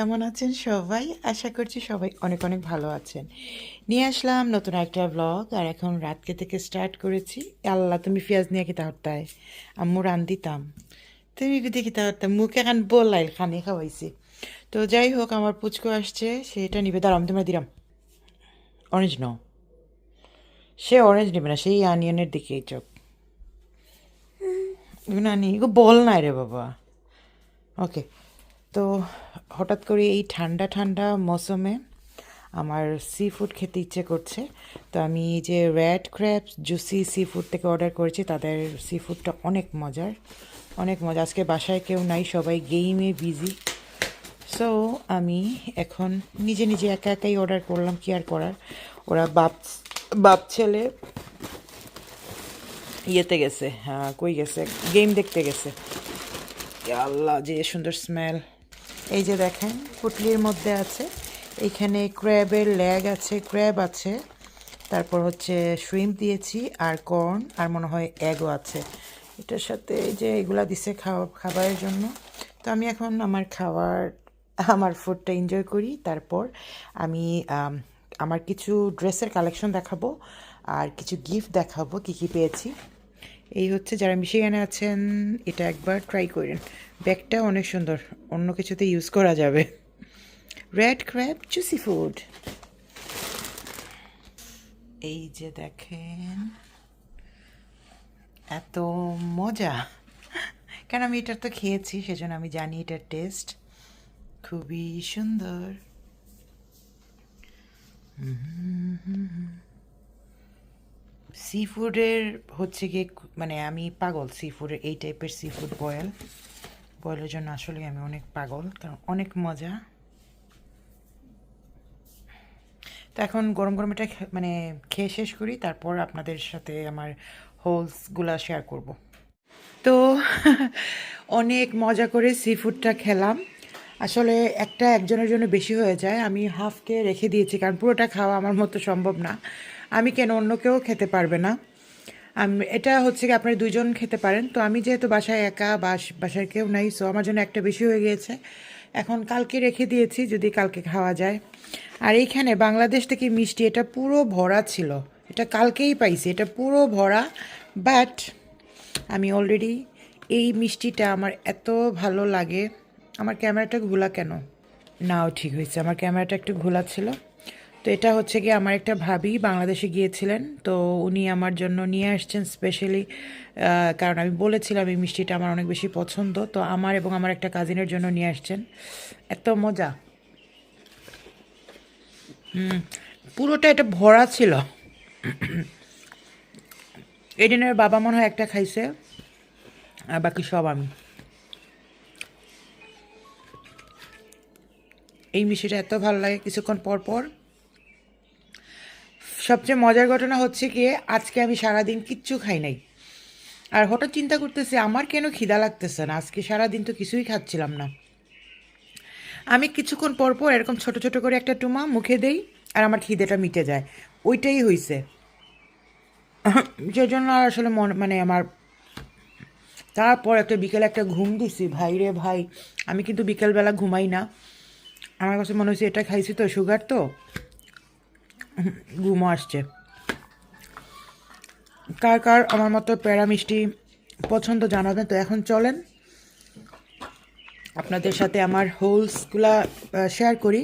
কেমন আছেন সবাই? আশা করছি সবাই অনেক অনেক ভালো আছেন। নিয়ে আসলাম নতুন একটা ব্লগ আর এখন রাতকে থেকে স্টার্ট করেছি। আল্লাহ, তুমি পেঁয়াজ নিয়ে খেতে হতায় আম্মু রান দিতাম। তুমি বিদে খেতে হতাম মুখে এখন বললাই খানি খাওয়াইছি। তো যাই হোক, আমার পুচকো আসছে, সেটা নিবে। দাঁড়াম তোমরা দিলাম। অরেঞ্জ ন সে অরেঞ্জ নেবে না, সেই আনিয়নের দিকেই চোখ। না বল নাই রে বাবা। ওকে তো হঠাৎ করে এই ঠান্ডা ঠান্ডা মৌসুমে আমার সি ফুড খেতে ইচ্ছে করছে। তো আমি যে red crab juicy sea food থেকে অর্ডার করেছি, তাদের সি ফুডটা অনেক মজার, অনেক মজা। আজকে বাসায় কেউ নাই, সবাই গেইমে বিজি সো আমি এখন নিজে নিজে একা, একাই অর্ডার করলাম, কি আর করার? ওরা বাপ বাপ ছেলে ইয়েতে গেছে হ্যাঁ কই গেছে? গেম দেখতে গেছে। আল্লাহ, যে সুন্দর স্মেল এই যে দেখেন, পুটলির মধ্যে আছে। এইখানে ক্র্যাবের ল্যাগ আছে, ক্র্যাব আছে। তারপর হচ্ছে শ্রিম্প দিয়েছি আর কর্ন আর মনে হয় এগও আছে। এটার সাথে এই যে এগুলা দিছে খাওয়া, খাবারের জন্য। তো আমি এখন আমার খাবার আমার ফুডটা এনজয় করি। তারপর আমি আমার কিছু ড্রেসের কালেকশন দেখাবো আর কিছু গিফট দেখাবো, কি কি পেয়েছি। এই হচ্ছে যারা মিশিগানে আছেন, এটা একবার ট্রাই করেন। ব্যাগটা অনেক সুন্দর, অন্য কিছুতে ইউজ করা যাবে। রেড ক্র্যাব জুসি ফুড এই যে দেখেন, এত মজা। কেন আমি এটা তো খেয়েছি, সেজন্য আমি জানি এটার টেস্ট খুবই সুন্দর। সি ফুডের হচ্ছে গিয়ে মানে আমি পাগল সি ফুডের এই টাইপের সি ফুড বয়েল বয়েলের জন্য আসলে আমি অনেক পাগল, কারণ অনেক মজা। তো এখন গরম গরম এটা মানে খেয়ে শেষ করি, তারপর আপনাদের সাথে আমার হোলসগুলা শেয়ার করব। তো অনেক মজা করে সি ফুডটা খেলাম। আসলে একটা একজনের জন্য বেশি হয়ে যায়, আমি হাফকে রেখে দিয়েছি, কারণ পুরোটা খাওয়া আমার মতো সম্ভব না। আমি কেন অন্য কেউ খেতে পারবে না? আমি, এটা হচ্ছে কি আপনারা দুজন খেতে পারেন। তো আমি যেহেতু বাসায় একা, বাস, বাসায় কেউ নাই সো আমার জন্য একটা বেশি হয়ে গিয়েছে। এখন কালকে রেখে দিয়েছি যদি কালকে খাওয়া যায়। আর এইখানে বাংলাদেশ থেকে মিষ্টি, এটা পুরো ভরা ছিল। এটা কালকেই পাইছি, এটা পুরো ভরা। বাট আমি অলরেডি এই মিষ্টিটা আমার এত ভালো লাগে। আমার ক্যামেরাটা ঘোলা কেন? নাও ঠিক হয়েছে, আমার ক্যামেরাটা একটু ঘোলা ছিল। তো এটা হচ্ছে কি আমার একটা ভাবি বাংলাদেশে গিয়েছিলেন। তো উনি আমার জন্য নিয়ে আসছেন স্পেশালি কারণ আমি বলেছিলাম এই মিষ্টিটা আমার অনেক বেশি পছন্দ। তো আমার এবং আমার একটা কাজিনের জন্য নিয়ে আসছেন। এত মজা। পুরোটা এটা ভরা ছিল। এডিনের বাবা মনে হয় একটা খাইছে, আর বাকি সব আমি। এই মিষ্টিটা এত ভালো লাগে, কিছুক্ষণ পর পর সবচেয়ে মজার ঘটনা হচ্ছে কি, আজকে আমি সারাদিন কিচ্ছু খাই নাই। আর হঠাৎ চিন্তা করতেছি, আমার কেন খিদা লাগতেছে না? আজকে সারাদিন তো কিছুই খাচ্ছিলাম না। আমি কিছুক্ষণ পর পর এরকম ছোট ছোট করে একটা টুমা মুখে দেই আর আমার খিদেটা মিটে যায়। ওইটাই হইছে। যে জন্য আর আসলে মন মানে আমার তারপর একটা বিকেলে একটা ঘুম দিছি। ভাই রে ভাই, আমি কিন্তু বিকেলবেলা ঘুমাই না। আমার কাছে মনে হচ্ছে এটা খাইছি তো, সুগার তো। ঘুমও আসছে কার কার আমার মতো প্যারা মিষ্টি পছন্দ জানাবেন, তো এখন চলেন। আপনাদের সাথে আমার হোলসগুলা শেয়ার করি।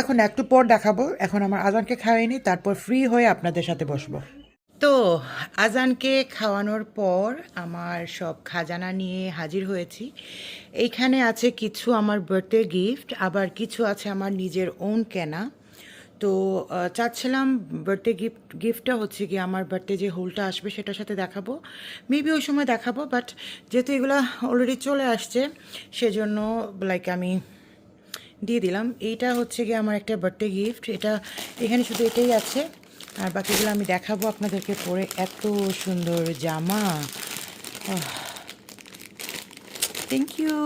এখন একটু পর দেখাবো। এখন আমার আজানকে খাওয়াইনি তারপর ফ্রি হয়ে আপনাদের সাথে বসবো। তো, আজানকে খাওয়ানোর পর আমার সব খাজানা নিয়ে হাজির হয়েছি। এইখানে আছে কিছু আমার বার্থডে গিফট আবার কিছু আছে আমার নিজের ওন কেনা। তো চাচ্ছিলাম বার্থডে গিফট গিফটটা হচ্ছে কি আমার বার্থডে যে হোলটা আসবে সেটার সাথে দেখাবো। মেবি ওই সময় দেখাবো বাট যেহেতু এগুলো অলরেডি চলে আসছে, সেজন্য লাইক আমি দিয়ে দিলাম। এইটা হচ্ছে গিয়ে আমার একটা বার্থডে গিফট এটা, এখানে শুধু এটাই আছে। আর বাকিগুলো আমি দেখাবো আপনাদেরকে পরে। এত সুন্দর জামা। থ্যাংক ইউ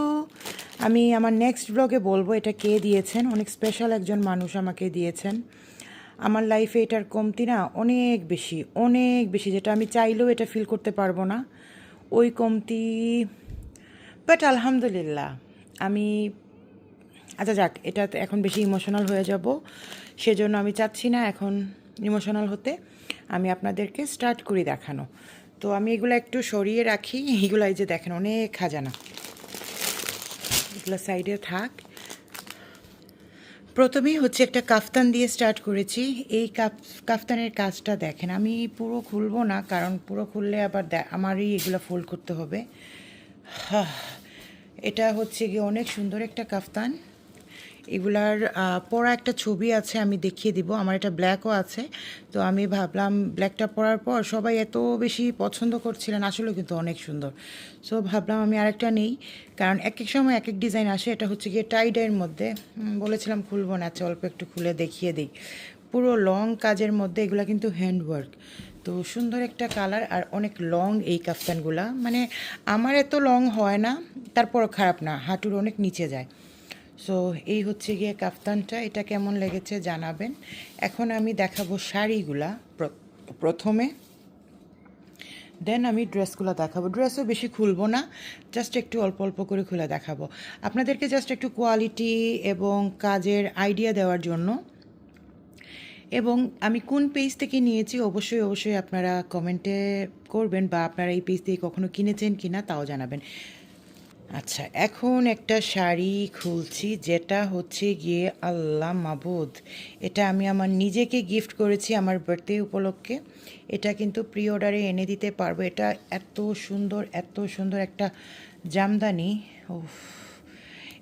আমি আমার নেক্সট ব্লগে বলব এটা কে দিয়েছেন? অনেক স্পেশাল একজন মানুষ আমাকে দিয়েছেন। আমার লাইফে এটার কমতি না অনেক বেশি অনেক বেশি, যেটা আমি চাইলেও এটা ফিল করতে পারব না। ওই কমতি বাট আলহামদুলিল্লাহ, আমি আচ্ছা যাক এটাতে এখন বেশি ইমোশনাল হয়ে যাব। সেজন্য আমি চাচ্ছি না এখন ইমোশনাল হতে, আমি আপনাদেরকে স্টার্ট করি দেখানো। তো আমি এগুলো একটু সরিয়ে রাখি এগুলো এই যে দেখেন অনেক খাজানা। এগুলো সাইডে থাক। প্রথমেই হচ্ছে একটা কাফতান দিয়ে স্টার্ট করেছি। এই কাফ, কাফতানের কাজটা দেখেন, আমি পুরো খুলবো না, কারণ পুরো খুললে আবার আমারই এগুলো ফোল্ড করতে হবে। এটা হচ্ছে গিয়ে অনেক সুন্দর একটা কাফতান। এগুলার পরা একটা ছবি আছে, আমি দেখিয়ে দিব। আমার এটা ব্ল্যাকও আছে। তো আমি ভাবলাম ব্ল্যাকটা পরার পর সবাই এত বেশি পছন্দ করছিলেন আসলে কিন্তু অনেক সুন্দর। সো ভাবলাম আমি আরেকটা নেই। কারণ এক এক সময় এক এক ডিজাইন আসে, এটা হচ্ছে গিয়ে টাইডের মধ্যে। বলেছিলাম খুলবো না আচ্ছা অল্প একটু খুলে দেখিয়ে দিই। পুরো লং কাজের মধ্যে এগুলো কিন্তু হ্যান্ডওয়ার্ক তো সুন্দর একটা কালার আর অনেক লং এই কাফতানগুলা। মানে আমার এত লং হয় না তারপর খারাপ না, হাঁটুর অনেক নিচে যায়। সো এই হচ্ছে গিয়ে কাফতানটা। এটা কেমন লেগেছে জানাবেন। এখন আমি দেখাবো শাড়িগুলা প্র- প্রথমে। দেন আমি ড্রেসগুলো দেখাবো। ড্রেসও বেশি খুলবো না জাস্ট একটু অল্প অল্প করে খুলে দেখাবো। আপনাদেরকে জাস্ট একটু কোয়ালিটি এবং কাজের আইডিয়া দেওয়ার জন্য। এবং আমি কোন পেজ থেকে নিয়েছি অবশ্যই অবশ্যই আপনারা কমেন্টে করবেন বা আপনারা এই পেজ থেকে কখনো কিনেছেন কি না তাও জানাবেন। আচ্ছা এখন একটা শাড়ি খুলছি যেটা হচ্ছে গিয়ে আল্লাহ মাবুদ। এটা আমি আমার নিজেকে গিফট করেছি আমার বার্থডে উপলক্ষে। এটা কিন্তু প্রি অর্ডারে এনে দিতে পারব। এটা এত সুন্দর এত সুন্দর একটা জামদানি। উফ,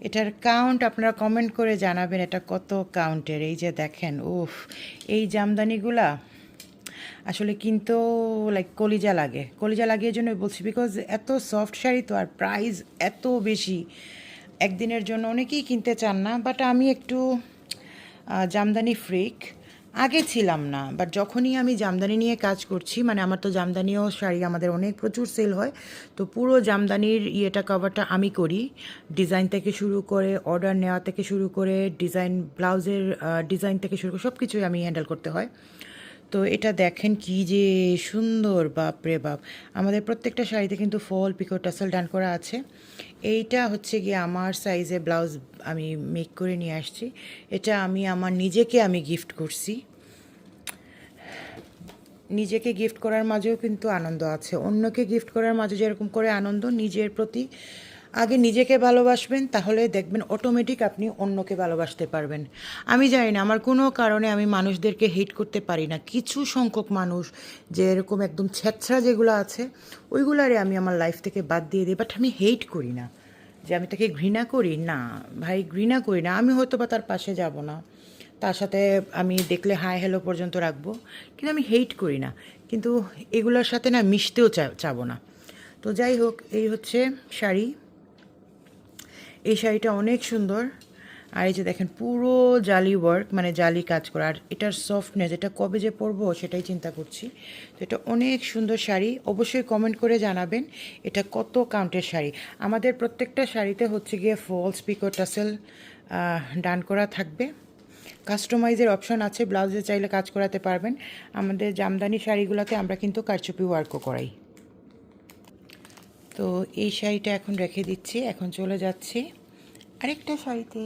এটার কাউন্ট আপনারা কমেন্ট করে জানাবেন এটা কত কাউন্টের এই যে দেখেন, উফ, এই জামদানিগুলা আসলে কিন্তু লাইক কলিজা লাগে। কলিজা লাগিয়ে জন্য বলছি বিকজ এত সফট শাড়ি তো আর প্রাইস এত বেশি। একদিনের জন্য অনেকেই কিনতে চান না বাট আমি একটু জামদানি ফ্রিক আগে ছিলাম না বাট যখনই আমি জামদানি নিয়ে কাজ করছি মানে আমার তো জামদানিও শাড়ি আমাদের অনেক প্রচুর সেল হয়, তো পুরো জামদানির ইয়েটা কভারটা আমি করি। ডিজাইন থেকে শুরু করে অর্ডার নেওয়া থেকে শুরু করে ডিজাইন ব্লাউজের ডিজাইন থেকে শুরু করে সব কিছুই আমি হ্যান্ডেল করতে হয়। তো এটা দেখেন কি যে সুন্দর বাপ রে বাপ। আমাদের প্রত্যেকটা শাড়িতে কিন্তু ফল পিকো টাসেল ডান করা আছে। এইটা হচ্ছে গিয়ে আমার সাইজে ব্লাউজ আমি মেক করে নিয়ে আসছি। এটা আমি আমার নিজেকে আমি গিফট করছি। নিজেকে গিফট করার মাঝেও কিন্তু আনন্দ আছে। অন্যকে গিফট করার মাঝে যেরকম করে আনন্দ, নিজের প্রতি আগে নিজেকে ভালোবাসবেন, তাহলে দেখবেন অটোমেটিক আপনি অন্যকে ভালোবাসতে পারবেন। আমি জানি না, আমার কোনো কারণে আমি মানুষদেরকে হেট করতে পারি না। কিছু সংখ্যক মানুষ যে এরকম একদম ছেঁচড়া যেগুলো আছে, ওইগুলারে আমি আমার লাইফ থেকে বাদ দিয়ে দিই বাট আমি হেট করি না। যে আমি তাকে ঘৃণা করি? না, ভাই, ঘৃণা করি না। আমি হয়তো বা তার পাশে যাব না। তার সাথে আমি দেখলে হাই হ্যালো পর্যন্ত রাখব। কিন্তু আমি হেট করি না। কিন্তু এগুলোর সাথে না মিশতেও চাবো না। তো যাই হোক, এই হচ্ছে শাড়ি। এই শাড়িটা অনেক সুন্দর। আর এই যে দেখেন, পুরো জালি ওয়ার্ক মানে জালি কাজ করা। আর এটার সফটনেস এটা কবে যে পরবো সেটাই চিন্তা করছি। তো এটা অনেক সুন্দর শাড়ি। অবশ্যই কমেন্ট করে জানাবেন এটা কত কাউন্টের শাড়ি। আমাদের প্রত্যেকটা শাড়িতে হচ্ছে গিয়ে ফলস পিকো টাসেল ডান করা থাকবে। কাস্টমাইজের অপশন আছে ব্লাউজে চাইলে কাজ করাতে পারবেন। আমাদের জামদানি শাড়িগুলোতে আমরা কিন্তু কারচুপি ওয়ার্কও করাই। তো এই শাড়িটা এখন রেখে দিচ্ছি, এখন চলে যাচ্ছি আরেকটা শাড়িতে।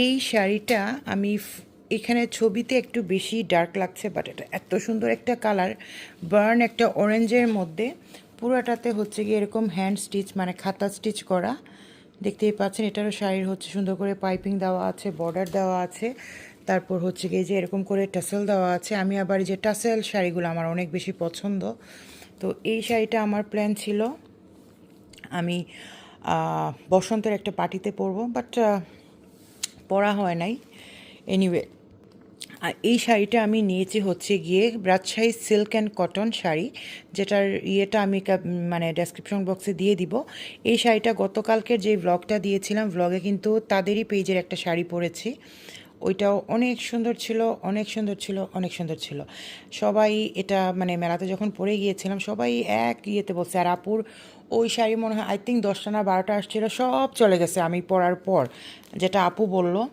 এই শাড়িটা আমি এখানে ছবিতে একটু বেশি ডার্ক লাগছে বাট এটা এত সুন্দর একটা কালার বার্ন একটা অরেঞ্জের মধ্যে, পুরোটাতে হচ্ছে গিয়ে এরকম হ্যান্ড স্টিচ মানে খাতা স্টিচ করা। দেখতেই পাচ্ছেন, এটারও শাড়ির হচ্ছে সুন্দর করে পাইপিং দেওয়া আছে বর্ডার দেওয়া আছে, তারপর হচ্ছে গিয়ে যে এরকম করে টাসেল দেওয়া আছে। আমি আবার যে টাসেল শাড়িগুলো আমার অনেক বেশি পছন্দ। তো এই শাড়িটা আমার প্ল্যান ছিল। আমি বসন্তের একটা পার্টিতে পরবো বাট পরা হয় নাই। এনিওয়ে আর এই শাড়িটা আমি নিয়েছি হচ্ছে গিয়ে Rajshahi silk and cotton sari, যেটার ইয়েটা আমি মানে ডেসক্রিপশন বক্সে দিয়ে দিব। এই শাড়িটা গতকালকের যে ব্লগটা দিয়েছিলাম ব্লগে কিন্তু তাদেরই পেজের একটা শাড়ি পরেছি। ওইটাও অনেক সুন্দর ছিল, অনেক সুন্দর ছিল, অনেক সুন্দর ছিল। সবাই এটা মানে মেলাতে যখন পরে গিয়েছিলাম, সবাই এক ইয়েতে বলছে, আর আপুর ওই শাড়ি মনে হয় আই থিঙ্ক দশটা না বারোটা আসছিল, সব চলে গেছে আমি পরার পর। যেটা আপু বলল।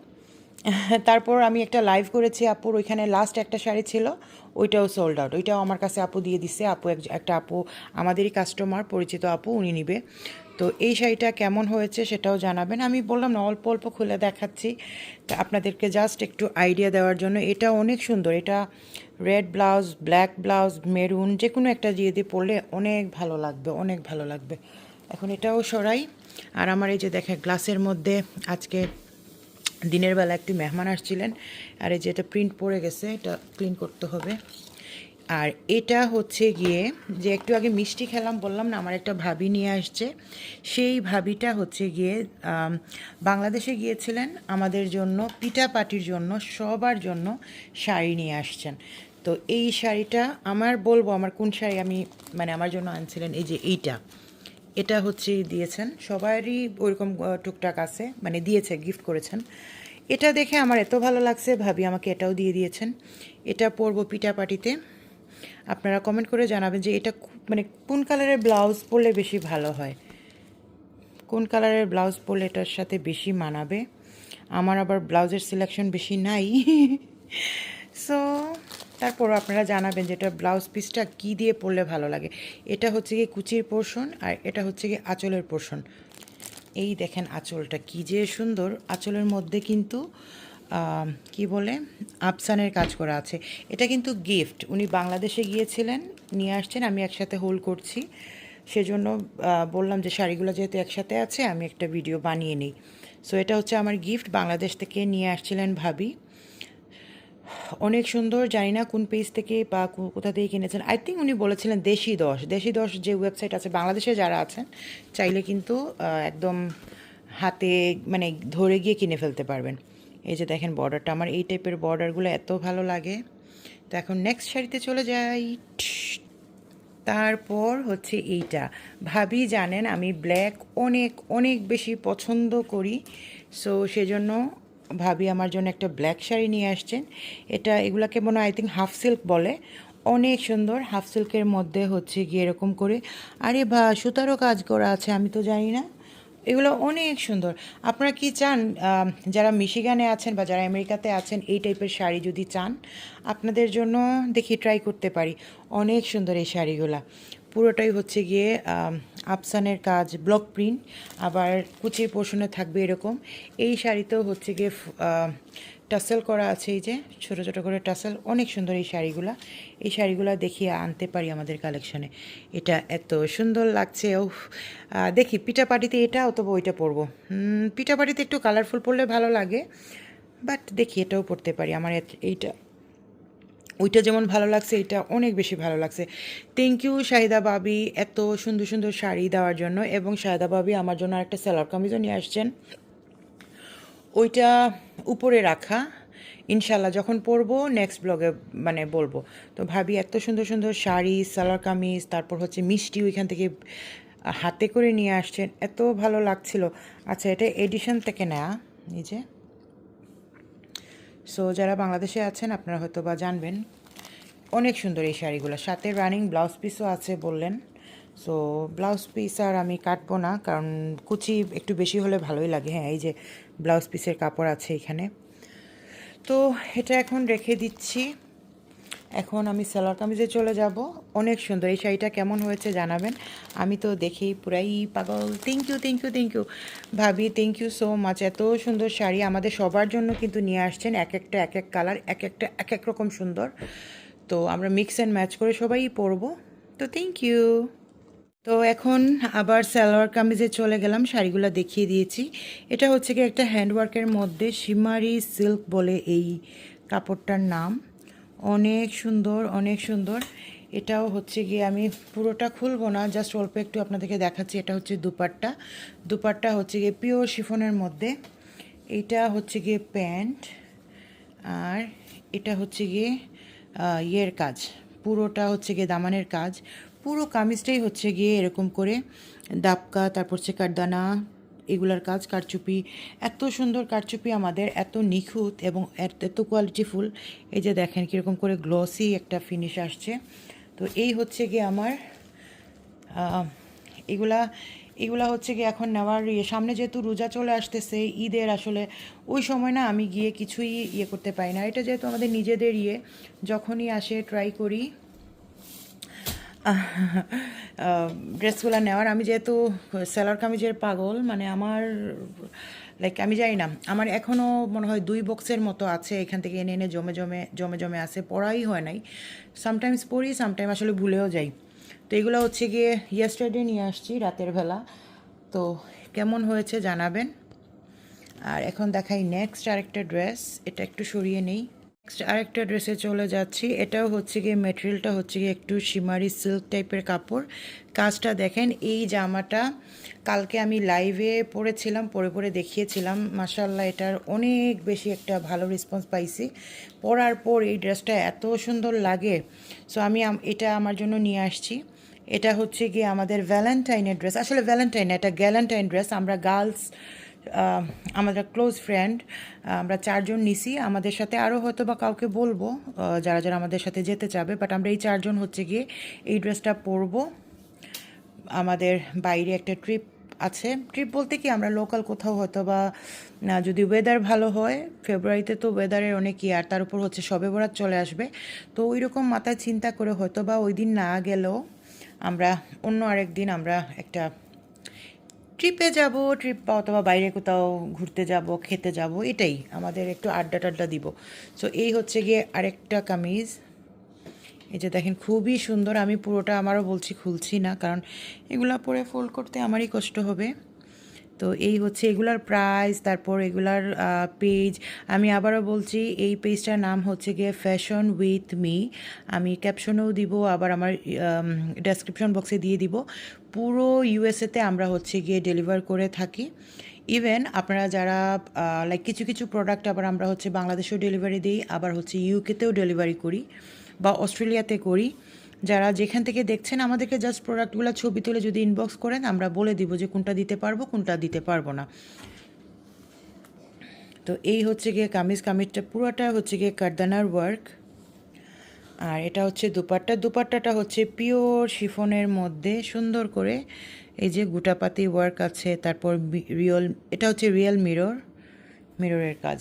তারপর আমি একটা লাইভ করেছি আপুর, ওইখানে লাস্ট একটা শাড়ি ছিল, ওইটাও সোল্ড আউট ওইটাও আমার কাছে আপু দিয়ে দিছে। আপু এক- একটা আপু, আমাদেরই কাস্টমার পরিচিত আপু, উনি নিবে। তো এই শাড়িটা কেমন হয়েছে সেটাও জানাবেন। আমি বললাম না, অল্প অল্প খুলে দেখাচ্ছি। আপনাদেরকে জাস্ট একটু আইডিয়া দেওয়ার জন্য। এটা অনেক সুন্দর। এটা red blouse black blouse maroon যে কোনো একটা দিয়ে দিয়ে পরলে অনেক ভালো লাগবে, অনেক ভালো লাগবে। এখন এটাও সরাই। আর আমার এই যে দেখে গ্লাসের মধ্যে আজকে দিনের বেলা একটি মেহমান আসছিলেন। আর এই যে এটা প্রিন্ট পড়ে গেছে, এটা ক্লিন করতে হবে। আর এটা হচ্ছে গিয়ে যে একটু আগে মিষ্টি খেলাম, বললাম না, আমার একটা ভাবি নিয়ে আসছে। সেই ভাবিটা হচ্ছে গিয়ে বাংলাদেশে গিয়েছিলেন, আমাদের জন্য, পিঠা পাটির জন্য, সবার জন্য শাড়ি নিয়ে আসছেন। তো এই শাড়িটা আমার বলব, আমার কোন শাড়ি আমি মানে আমার জন্য আনছিলেন, এই যে এইটা। এটা হচ্ছে দিয়েছেন, সবারই ওইরকম টুকটাক আছে মানে দিয়েছে গিফট করেছেন। এটা দেখে আমার এত ভালো লাগছে, ভাবি আমাকে এটাও দিয়ে দিয়েছেন। এটা পরবো পিঠা পাটিতে। আপনারা কমেন্ট করে জানাবেন যে এটা কু- মানে কোন কালারের ব্লাউজ পরলে বেশি ভালো হয়? কোন কালারের ব্লাউজ পরলে এটার সাথে বেশি মানাবে? আমার আবার ব্লাউজের সিলেকশন বেশি নাই। সো তারপর আপনারা জানাবেন যে এটা ব্লাউজ পিসটা কী দিয়ে পরলে ভালো লাগে। এটা হচ্ছে গিয়ে কুচির পোর্শন আর এটা হচ্ছে গিয়ে আঁচলের পোর্শন এই দেখেন আঁচলটা কী যে সুন্দর। আঁচলের মধ্যে কিন্তু কি বলে? আফসানের কাজ করা আছে। এটা কিন্তু গিফট উনি বাংলাদেশে গিয়েছিলেন, নিয়ে আসছেন, আমি একসাথে হোল্ড করছি। সেজন্য বললাম যে শাড়িগুলো যেহেতু একসাথে আছে, আমি একটা ভিডিও বানিয়ে নিই। সো এটা হচ্ছে আমার গিফট বাংলাদেশ থেকে নিয়ে আসছিলেন ভাবি। অনেক সুন্দর, জানি না কোন পেজ থেকে বা কোথা থেকে কিনেছেন। আই থিঙ্ক উনি বলেছিলেন দেশি দশ। দেশি দশ যে ওয়েবসাইট আছে, বাংলাদেশে যারা আছেন, চাইলে কিন্তু একদম হাতে মানে ধরে গিয়ে কিনে ফেলতে পারবেন। এই যে দেখেন বর্ডারটা আমার এই টাইপের বর্ডারগুলো এত ভালো লাগে। তো এখন নেক্সট শাড়িতে চলে যাই। তারপর হচ্ছে এইটা। ভাবি জানেন আমি ব্ল্যাক অনেক অনেক বেশি পছন্দ করি। সো সেজন্য ভাবি আমার জন্য একটা ব্ল্যাক শাড়ি নিয়ে আসছেন। এটা, এগুলাকে মনে হয় আই থিঙ্ক হাফ সিল্ক বলে। অনেক সুন্দর হাফ সিল্কের মধ্যে হচ্ছে গিয়ে এরকম করে। আরে বা, সুতারও কাজ করা আছে, আমি তো জানি না। এগুলো অনেক সুন্দর। আপনারা কি চান যারা মিশিগানে আছেন বা যারা আমেরিকাতে আছেন, এই টাইপের শাড়ি যদি চান, আপনাদের জন্য দেখি ট্রাই করতে পারি। অনেক সুন্দর এই শাড়িগুলো। পুরোটাই হচ্ছে গিয়ে আফসানের কাজ ব্লক প্রিন্ট আবার কুচির পোষণে থাকবে এরকম। এই শাড়িতেও হচ্ছে গিয়ে টাসেল করা আছে এই যে ছোটো ছোটো করে টাসেল অনেক সুন্দর এই শাড়িগুলা। এই শাড়িগুলা দেখিয়ে আনতে পারি আমাদের কালেকশনে। এটা এত সুন্দর লাগছে ও দেখি পিঠাপাটিতে এটা অথবা ওইটা পরবো। উম, পিঠাপাটিতে একটু কালারফুল পরলে ভালো লাগে বাট দেখি এটাও পরতে পারি। আমার এইটা ওইটা যেমন ভালো লাগছে এটা অনেক বেশি ভালো লাগছে। থ্যাংক ইউ শাহিদা বাবি এত সুন্দর সুন্দর শাড়ি দেওয়ার জন্য। এবং শাহিদা বাবি আমার জন্য একটা সেলার কামিজও নিয়ে আসছেন। ওইটা উপরে রাখা। ইনশাল্লাহ যখন পরবো নেক্সট ব্লগে মানে বলব। তো ভাবি এত সুন্দর সুন্দর শাড়ি, সালোয়ার কামিজ, তারপর হচ্ছে মিষ্টি ওইখান থেকে হাতে করে নিয়ে আসছেন। এত ভালো লাগছিল। আচ্ছা এটা এডিশন থেকে নেয়া নিজে সো যারা বাংলাদেশে আছেন, আপনারা হয়তো বা জানবেন। অনেক সুন্দর এই শাড়িগুলো। সাথে রানিং ব্লাউজ পিসও আছে বললেন। সো ব্লাউজ পিস আর আমি কাটবো না, কারণ কুচি একটু বেশি হলে ভালোই লাগে। হ্যাঁ এই যে ব্লাউজ পিসের কাপড় আছে এখানে। তো এটা এখন রেখে দিচ্ছি। এখন আমি সালোয়ার কামিজে চলে যাব। অনেক সুন্দর। এই শাড়িটা কেমন হয়েছে জানাবেন। আমি তো দেখেই পুরাই পাগল। Thank you thank you thank you ভাবি থ্যাংক ইউ সো মাচ এত সুন্দর শাড়ি আমাদের সবার জন্য কিন্তু নিয়ে আসছেন। এক একটা, এক এক কালার এক একটা, এক এক রকম সুন্দর। তো আমরা মিক্স অ্যান্ড ম্যাচ করে সবাই পরবো। তো থ্যাংক ইউ তো এখন আবার সালোয়ার কামিজে চলে গেলাম, শাড়িগুলো দেখিয়ে দিয়েছি। এটা হচ্ছে কি একটা হ্যান্ডওয়ার্কের মধ্যে সিমারি সিল্ক বলে এই কাপড়টার নাম। অনেক সুন্দর অনেক সুন্দর। এটাও হচ্ছে গিয়ে আমি পুরোটা খুলবো না, জাস্ট অল্প একটু আপনাদেরকে দেখাচ্ছি, এটা হচ্ছে দুপাট্টা। দুপাট্টা হচ্ছে গিয়ে পিওর শিফনের মধ্যে। এটা হচ্ছে গিয়ে প্যান্ট আর এটা হচ্ছে গিয়ে ইয়ের কাজ, পুরোটা হচ্ছে গিয়ে দামানের কাজ। পুরো কামিজটাই হচ্ছে গিয়ে এরকম করে দাপকা তারপর হচ্ছে কারদানা, এগুলার কাজ, কারচুপি, এত সুন্দর কারচুপি আমাদের, এত নিখুঁত এবং এত এত কোয়ালিটিফুল এই যে দেখেন কীরকম করে গ্লসি একটা ফিনিশ আসছে। তো এই হচ্ছে গিয়ে আমার এগুলা এগুলা হচ্ছে গিয়ে এখন নেওয়ার ইয়ে। সামনে যেহেতু রোজা চলে আসতেছে, ঈদের আসলে ওই সময় না আমি গিয়ে কিছুই ইয়ে করতে পারি না। এটা যেহেতু আমাদের নিজেদের ইয়ে যখনই আসে ট্রাই করি ড্রেসগুলো নেওয়ার। আমি যেহেতু সেলার কামিজের পাগল মানে আমার লাইক আমি জানি না, আমার এখনও মনে হয় দুই বক্সের মতো আছে, এখান থেকে এনে এনে জমে জমে জমে জমে আছে পড়াই হয় নাই। সামটাইমস পড়ি সামটাইম আসলে ভুলেও যাই। তো এগুলো হচ্ছে গিয়ে ইয়েস্টারডে নিয়ে আসছি, রাতের বেলা। তো কেমন হয়েছে জানাবেন। আর এখন দেখাই নেক্সট আরেকটা ড্রেস এটা একটু সরিয়ে নেই। নেক্সট আরেকটা ড্রেসে চলে যাচ্ছি। এটাও হচ্ছে গিয়ে মেটেরিয়ালটা হচ্ছে গিয়ে একটু শিমারি সিল্ক টাইপের কাপড়। কাজটা দেখেন, এই জামাটা কালকে আমি লাইভে পরেছিলাম, পরে পরে দেখিয়েছিলাম। মাসাল্লাহ এটার অনেক বেশি একটা ভালো রেসপন্স পাইছি। পরার পর এই ড্রেসটা এত সুন্দর লাগে। সো আমি এটা আমার জন্য নিয়ে আসছি। এটা হচ্ছে গিয়ে আমাদের ভ্যালেন্টাইনের ড্রেস আসলে ভ্যালেন্টাইন এটা গ্যালেন্টাইন ড্রেস আমরা গার্লস আমাদের ক্লোজ ফ্রেন্ড আমরা চারজন নিছি। আমাদের সাথে আরও হয়তো বা কাউকে বলব যারা যারা আমাদের সাথে যেতে চাবে বাট আমরা এই চারজন হচ্ছে গিয়ে এই ড্রেসটা পরবো। আমাদের বাইরে একটা ট্রিপ আছে। ট্রিপ বলতে কি, আমরা লোকাল কোথাও হয়তো বা যদি ওয়েদার ভালো হয় ফেব্রুয়ারিতে তো ওয়েদারের অনেক ই আর তার উপর হচ্ছে সবে বরাত চলে আসবে। তো ওই রকম মাথায় চিন্তা করে হয়তো বা ওই দিন না গেলেও আমরা অন্য আরেক দিন আমরা একটা ট্রিপে যাব, ট্রিপ অথবা বাইরে কোথাও ঘুরতে যাব, খেতে যাব, এটাই। আমাদের একটু আড্ডা টাড্ডা দিব। সো এই হচ্ছে গিয়ে আরেকটা কামিজ। এই যে দেখেন, খুবই সুন্দর। আমি পুরোটা আমারও বলছি খুলছি না, কারণ এগুলা পরে ফোল্ড করতে আমারই কষ্ট হবে। তো এই হচ্ছে এগুলার প্রাইস তারপর এগুলার পেজ আমি আবারও বলছি, এই পেজটার নাম হচ্ছে গিয়ে ফ্যাশন উইথ মি আমি ক্যাপশনেও দিব, আবার আমার ডেসক্রিপশন বক্সে দিয়ে দিব। পুরো ইউএসএতে আমরা হচ্ছে গিয়ে ডেলিভার করে থাকি। ইভেন আপনারা যারা লাইক কিছু কিছু প্রোডাক্ট আবার আমরা হচ্ছে বাংলাদেশেও ডেলিভারি দিই, আবার হচ্ছে ইউকেতেও ডেলিভারি করি বা অস্ট্রেলিয়াতে করি। যারা যেখান থেকে দেখছেন আমাদেরকে জাস্ট প্রোডাক্টগুলো ছবি তুলে যদি ইনবক্স করেন, আমরা বলে দিব যে কোনটা দিতে পারব, কোনটা দিতে পারব না। তো এই হচ্ছে গিয়ে কামিজ কামিজটা, পুরোটা হচ্ছে গিয়ে কারদানার ওয়ার্ক আর এটা হচ্ছে দুপাট্টা, দুপাট্টাটা হচ্ছে পিওর শিফনের মধ্যে সুন্দর করে এই যে গুটাপাতি ওয়ার্ক আছে, তারপর রিয়েল এটা হচ্ছে রিয়েল মিরর মিররের কাজ।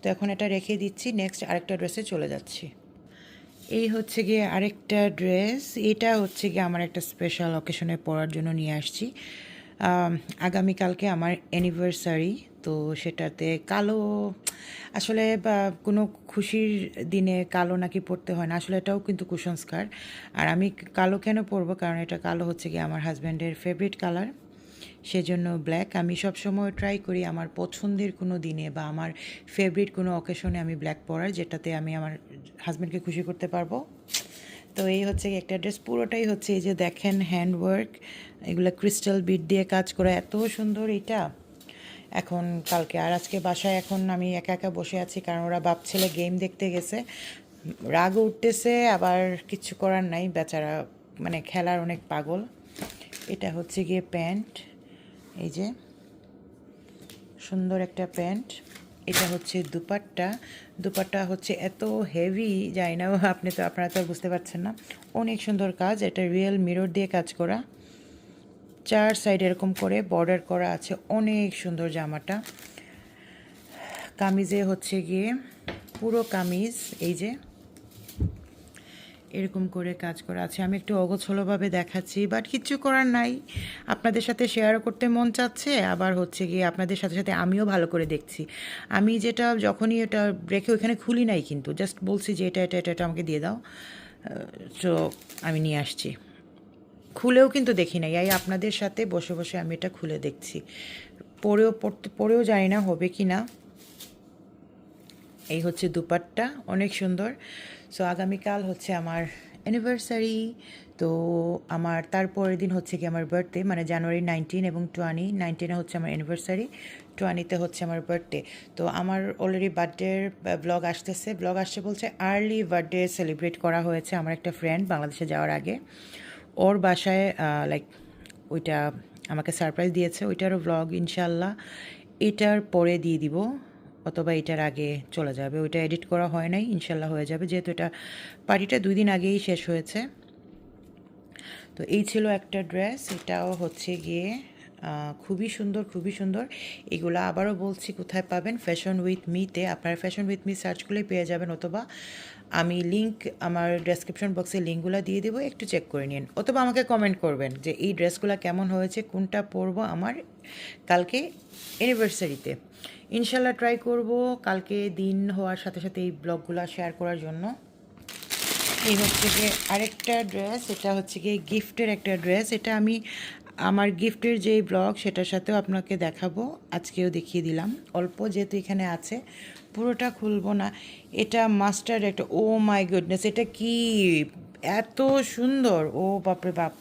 তো এখন এটা রেখে দিচ্ছি নেক্সট আরেকটা ড্রেসে চলে যাচ্ছি। এই হচ্ছে গিয়ে আরেকটা ড্রেস। এটা হচ্ছে গিয়ে আমার একটা স্পেশাল অকেশনে পরার জন্য নিয়ে আসছি। আগামীকালকে আমার অ্যানিভার্সারি তো সেটাতে কালো, আসলে বা, কোনো খুশির দিনে কালো নাকি পরতে হয় না, আসলে এটাও কিন্তু কুসংস্কার। আর আমি কালো কেন পরবো? কারণ এটা কালো হচ্ছে গিয়ে আমার হাজব্যান্ডের ফেভারিট কালার সেজন্য ব্ল্যাক আমি সবসময় ট্রাই করি আমার পছন্দের কোনো দিনে বা আমার ফেভারিট কোনো অকেশনে আমি ব্ল্যাক পরার, যেটাতে আমি আমার হাজব্যান্ডকে খুশি করতে পারব। তো এই হচ্ছে একটা ড্রেস পুরোটাই হচ্ছে এই যে দেখেন হ্যান্ডওয়ার্ক এগুলো ক্রিস্টাল বিট দিয়ে কাজ করা, এত সুন্দর এটা। এখন কালকে, আর আজকে বাসায় এখন আমি একা একা বসে আছি, কারণ ওরা বাপ ছেলে গেম দেখতে গেছে। রাগ উঠতেছে, আবার কিছু করার নাই, বেচারা মানে খেলার অনেক পাগল। এটা হচ্ছে গিয়ে প্যান্ট। এই যে, সুন্দর একটা প্যান্ট। এটা হচ্ছে দুপাট্টা। দুপাট্টা হচ্ছে এত হেভি যায় না, আপনি তো, আপনারা তো বুঝতে পারছেন না। অনেক সুন্দর কাজ, এটা রিয়েল মিরর দিয়ে কাজ করা। চার সাইড এরকম করে বর্ডার করা আছে, অনেক সুন্দর জামাটা। কামিজে হচ্ছে গিয়ে পুরো কামিজ, এই যে। এরকম করে কাজ করা আছে। আমি একটু অগোছলোভাবে দেখাচ্ছি বাট কিচ্ছু করার নাই। আপনাদের সাথে শেয়ার করতে মন চাচ্ছে, আবার হচ্ছে গিয়ে আপনাদের সাথে সাথে আমিও ভালো করে দেখছি। আমি যেটা যখনই এটা রেখে ওইখানে খুলি নাই কিন্তু জাস্ট বলছি যে এটা এটা এটা এটা আমাকে দিয়ে দাও। তো আমি নিয়ে আসছি। খুলেও কিন্তু দেখি নাই। এই আপনাদের সাথে বসে বসে আমি এটা খুলে দেখছি। পরেও পড়তে, পরেও জানি না হবে কি না এই হচ্ছে দুপাট্টা, অনেক সুন্দর। সো আগামীকাল হচ্ছে আমার অ্যানিভার্সারি তো আমার তারপরের দিন হচ্ছে কি আমার বার্থডে মানে জানুয়ারি নাইনটিন এবং টোয়েন্টি নাইনটিনে হচ্ছে আমার অ্যানিভার্সারি টোয়েন্টিতে হচ্ছে আমার বার্থডে তো আমার অলরেডি বার্থডের ব্লগ আসতেছে। ব্লগ আসছে বলছে আর্লি বার্থডে সেলিব্রেট করা হয়েছে আমার একটা ফ্রেন্ড বাংলাদেশে যাওয়ার আগে। ওর বাসায় লাইক ওইটা আমাকে সারপ্রাইজ দিয়েছে। ওইটারও ব্লগ ইনশাল্লাহ এটার পরে দিয়ে দিব। অথবা এটার আগে চলে যাবে। ওইটা এডিট করা হয় নাই, ইনশাল্লাহ হয়ে যাবে। যেহেতু এটা পার্টিটা দুই দিন আগেই শেষ হয়েছে। তো এই ছিল একটা ড্রেস এটাও হচ্ছে গিয়ে খুবই সুন্দর খুবই সুন্দর। এগুলো আবারও বলছি, কোথায় পাবেন? ফ্যাশন উইথ মিতে আপনারা ফ্যাশন উইথ মি সার্চ করলেই পেয়ে যাবেন, অথবা আমি লিংক আমার ডেসক্রিপশন বক্সে লিঙ্কগুলো দিয়ে দেবো, একটু চেক করে নিন। অথবা আমাকে কমেন্ট করবেন যে এই ড্রেসগুলো কেমন হয়েছে, কোনটা পরবো আমার কালকে অ্যানিভার্সারিতে ইনশাল্লাহ ট্রাই করব কালকে দিন হওয়ার সাথে সাথে এই ব্লগগুলো শেয়ার করার জন্য। এই হচ্ছে গিয়ে আরেকটা ড্রেস এটা হচ্ছে গিয়ে গিফটের একটা ড্রেস এটা আমি আমার গিফটের যে ব্লগ, সেটার সাথেও আপনাকে দেখাবো। আজকেও দেখিয়ে দিলাম। অল্প যেহেতু এখানে আছে, পুরোটা খুলবো না। এটা মাস্টার্ড একটা ও মাই গুডনেস এটা কি? এত সুন্দর, ও বাপরে বাপ।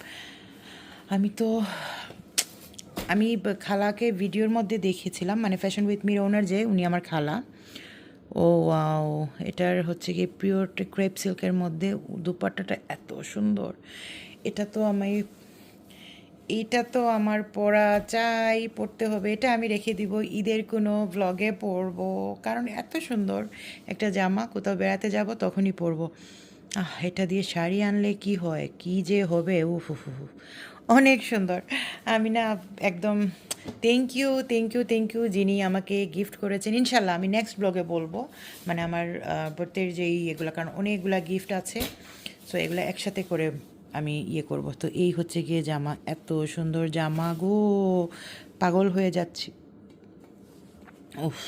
আমি তো আমি খালাকে ভিডিওর মধ্যে দেখেছিলাম মানে ফ্যাশন উইথ মির ওনার যে, উনি আমার খালা। ও এটার হচ্ছে কি পিওর ক্রেপ সিল্কের মধ্যে দুপাট্টাটা এত সুন্দর। এটা তো আমি, এটা তো আমার পরা চাই পড়তে হবে, এটা আমি রেখে দিব, ঈদের কোনো ভ্লগে পরবো, কারণ এত সুন্দর। একটা জামা, কোথাও বেড়াতে যাব, তখনই পরবো। আহ, এটা দিয়ে শাড়ি আনলে কি হয়, কি যে হবে উফ। অনেক সুন্দর। আমি না একদম thank you thank you thank you যিনি আমাকে গিফট করেছেন। ইনশাল্লাহ আমি নেক্সট ব্লগে বলব। মানে আমার বর্তের যেই এগুলো, কারণ অনেকগুলা গিফট আছে। সো এগুলো একসাথে করে আমি ইয়ে করব। তো এই হচ্ছে গিয়ে জামা। এত সুন্দর জামা গো। পাগল হয়ে যাচ্ছি। উফ,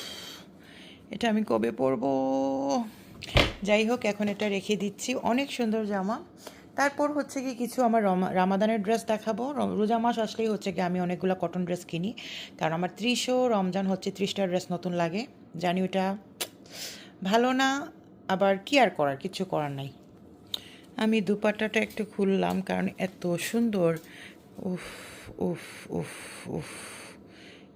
এটা আমি কবে পরবো? যাই হোক, এখন এটা রেখে দিচ্ছি। অনেক সুন্দর জামা। তারপর হচ্ছে কি কিছু আমার রমা- রামাদানের ড্রেস দেখাবো। রোজা মাস আসলেই হচ্ছে কি আমি অনেকগুলো কটন ড্রেস কিনি। কারণ আমার ত্রিশও রমজান হচ্ছে ত্রিশটা ড্রেস নতুন লাগে। জানি ওটা ভালো না, আবার কি আর করার? কিছু করার নাই। আমি দুপাট্টাটা একটু খুললাম কারণ এত সুন্দর। উফ উফ উফ উফ।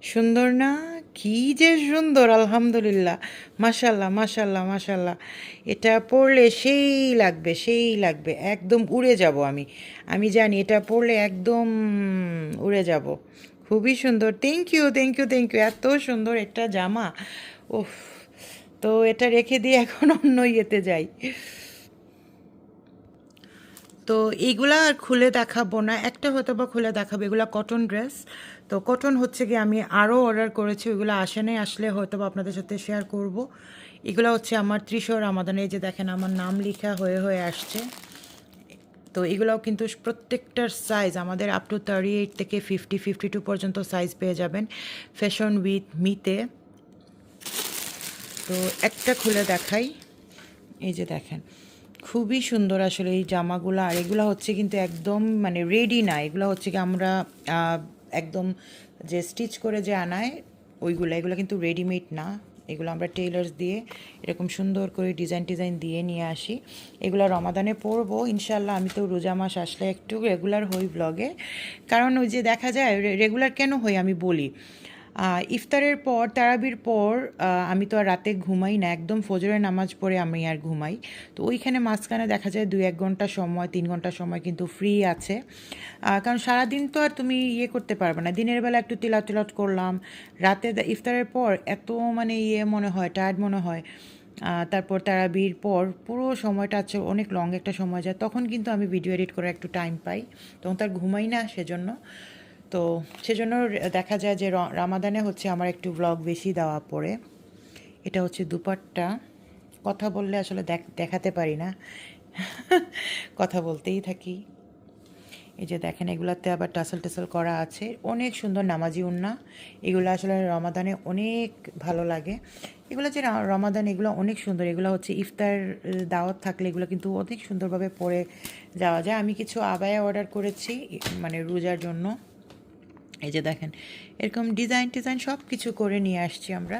সুন্দর না? কি যে সুন্দর, আলহামদুলিল্লাহ। মাশাল্লাহ মাশাল্লাহ মাশাল্লাহ এটা পরলে সেই লাগবে সেই লাগবে। একদম উড়ে যাব আমি। আমি জানি এটা পরলে একদম উড়ে যাব। খুবই সুন্দর। Thank you thank you thank you এত সুন্দর একটা জামা। উফ, তো এটা রেখে দিয়ে এখন অন্য ইয়েতে যাই। তো এইগুলা আর খুলে দেখাবো না। একটা হয়তো বা খুলে দেখাবো। এগুলা কটন ড্রেস তো কটন হচ্ছে কি আমি আরও অর্ডার করেছি, ওইগুলো আসে নাই, আসলে হয়তো আপনাদের সাথে শেয়ার করব। এগুলো হচ্ছে আমার ত্রিশোর এই যে দেখেন আমার নাম লেখা হয়ে হয়ে আসছে। তো এগুলোও কিন্তু প্রত্যেকটার সাইজ আমাদের আপ টু থার্টি এইট থেকে ফিফটি ফিফটি টু পর্যন্ত সাইজ পেয়ে যাবেন ফ্যাশন উইথ মিতে তো একটা খুলে দেখাই, এই যে দেখেন, খুবই সুন্দর আসলে এই জামাগুলো, আর এগুলো হচ্ছে কিন্তু একদম মানে রেডি না, এগুলো হচ্ছে কি আমরা একদম যে স্টিচ করে যে আনায়, ওইগুলো, এগুলো কিন্তু রেডিমেড না। এগুলো আমরা টেইলার্স দিয়ে এরকম সুন্দর করে ডিজাইন টিজাইন দিয়ে নিয়ে আসি। এগুলো রমাদানে পরবো ইনশাল্লাহ আমি তো রোজা মাস আসলে একটু রেগুলার হই ব্লগে কারণ ওই যে দেখা যায় রেগুলার কেন হই আমি বলি? ইফতারের পর, তারাবির পর আমি তো আর রাতে ঘুমাই না, একদম ফজরের নামাজ পড়ে আমি আর ঘুমাই। তো ওইখানে মাঝখানে দেখা যায় দুই এক ঘণ্টা সময়, তিন ঘণ্টা সময় কিন্তু ফ্রি আছে। কারণ সারাদিন তো আর তুমি ইয়ে করতে পারবে না। দিনের বেলা একটু তিলাত তিলাত করলাম। রাতে ইফতারের পর এত মানে ইয়ে মনে হয় টায়ার্ড মনে হয়। তারপর তারাবির পর পুরো সময়টা আছে, অনেক লং একটা সময় যায়। তখন কিন্তু আমি ভিডিও এডিট করে একটু টাইম পাই। তখন তার ঘুমাই না সেজন্য। তো সেজন্য দেখা যায় যে রামাদানে হচ্ছে আমার একটু ব্লগ বেশি দেওয়া পড়ে। এটা হচ্ছে দুপাট্টা। কথা বললে আসলে দেখ- দেখাতে পারি না। কথা বলতেই থাকি। এই যে দেখেন, এগুলাতে আবার টাসেল টাসল করা আছে। অনেক সুন্দর নামাজি উন্না। এগুলো আসলে রমাদানে অনেক ভালো লাগে। এগুলো যে রমাদান এগুলো অনেক সুন্দর। এগুলো হচ্ছে ইফতার দাওয়াত থাকলে এগুলো কিন্তু অনেক সুন্দরভাবে পরে যাওয়া যায়। আমি কিছু আবায়া অর্ডার করেছি মানে রোজার জন্য। এই যে দেখেন, এরকম ডিজাইন টিজাইন সব কিছু করে নিয়ে আসছি আমরা।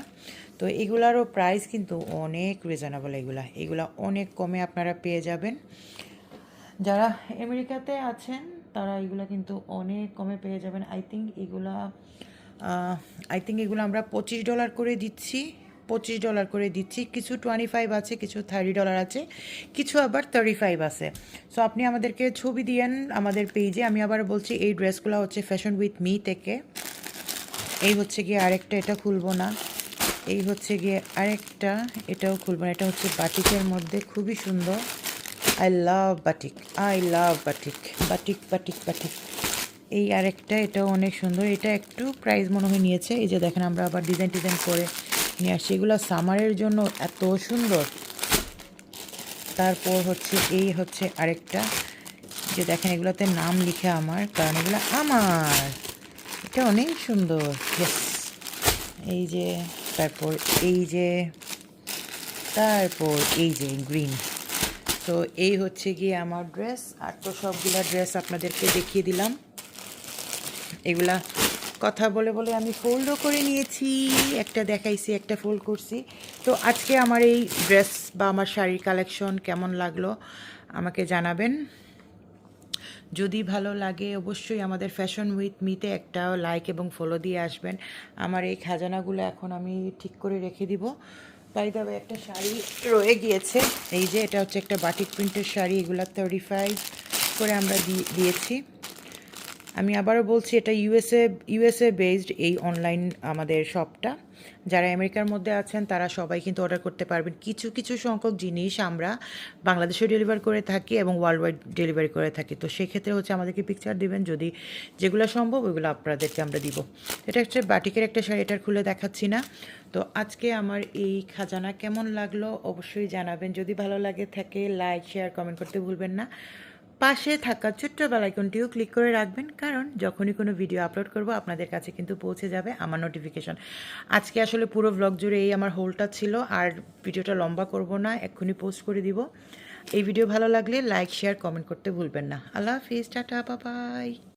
তো এগুলারও প্রাইস কিন্তু অনেক রিজনেবল এগুলা। এগুলা অনেক কমে আপনারা পেয়ে যাবেন। যারা আমেরিকাতে আছেন, তারা এগুলা কিন্তু অনেক কমে পেয়ে যাবেন। আই থিঙ্ক এগুলা আই থিঙ্ক এগুলো আমরা পঁচিশ ডলার করে দিচ্ছি। পঁচিশ ডলার করে দিচ্ছি। কিছু টোয়েন্টি ফাইভ আছে, কিছু থার্টি ডলার আছে, কিছু আবার থার্টি ফাইভ আছে। সো আপনি আমাদেরকে ছবি দিয়েন আমাদের পেজে আমি আবার বলছি, এই ড্রেসগুলো হচ্ছে ফ্যাশন উইথ মি থেকে। এই হচ্ছে গিয়ে আরেকটা, এটা খুলবো না। এই হচ্ছে গিয়ে আরেকটা, এটাও খুলবো না। এটা হচ্ছে বাটিকের মধ্যে, খুবই সুন্দর। I love batik I love batik batik batik batik এই আরেকটা, এটাও অনেক সুন্দর। এটা একটু প্রাইস মনে হয় নিয়েছে। এই যে দেখেন, আমরা আবার ডিজাইন ডিজাইন করে নিয়ে আসছি এগুলো সামারের জন্য এত সুন্দর। তারপর হচ্ছে এই হচ্ছে আরেকটা। যে দেখেন, এগুলোতে নাম লিখে আমার, কারণ এগুলো আমার। এটা অনেক সুন্দর। এই যে, তারপর এই যে, তারপর এই যে গ্রিন তো এই হচ্ছে গিয়ে আমার ড্রেস আর তো সবগুলা ড্রেস আপনাদেরকে দেখিয়ে দিলাম। এগুলা কথা বলে বলে আমি ফোল্ডও করে নিয়েছি, একটা দেখাইছি, একটা ফোল্ড করছি। তো আজকে আমার এই ড্রেস বা আমার শাড়ির কালেকশন কেমন লাগল আমাকে জানাবেন। যদি ভালো লাগে অবশ্যই আমাদের ফ্যাশন উইথ মিতে একটা লাইক এবং ফলো দিয়ে আসবেন। আমার এই খাজানাগুলো এখন আমি ঠিক করে রেখে দিব। তাই তবে একটা শাড়ি রয়ে গিয়েছে। এই যে এটা হচ্ছে একটা বাটিক প্রিন্টের শাড়ি, এগুলো থার্টি ফাইভ করে আমরা দিয়ে- দিয়েছি। আমি আবারও বলছি, এটা ইউএসএ ইউএসএ বেসড এই অনলাইন আমাদের শপটা যারা আমেরিকার মধ্যে আছেন, তারা সবাই কিন্তু অর্ডার করতে পারবেন। কিছু কিছু সংখ্যক জিনিস আমরা বাংলাদেশে ডেলিভার করে থাকি এবং ওয়ার্ল্ড ওয়াইড ডেলিভারি করে থাকি। তো সেক্ষেত্রে হচ্ছে আমাদেরকে পিকচার দিবেন, যদি যেগুলো সম্ভব, ওইগুলো আপনাদেরকে আমরা দিব। এটা হচ্ছে বাটিকের একটা শাড়ি এটার খুলে দেখাচ্ছি না। তো আজকে আমার এই খাজানা কেমন লাগল, অবশ্যই জানাবেন। যদি ভালো লাগে থাকে লাইক শেয়ার কমেন্ট করতে ভুলবেন না। পাশে থাকা ছোট্ট বেলাইকনটিও ক্লিক করে রাখবেন, কারণ যখনই কোনো ভিডিও আপলোড করব, আপনাদের কাছে কিন্তু পৌঁছে যাবে আমার নোটিফিকেশন আজকে আসলে পুরো ব্লগ জুড়ে এই আমার হোলটা ছিল, আর ভিডিওটা লম্বা করব না, এক্ষুনি পোস্ট করে দিব। এই ভিডিও ভালো লাগলে লাইক শেয়ার কমেন্ট করতে ভুলবেন না। আল্লাহ হাফিজ, টাটা বাবাই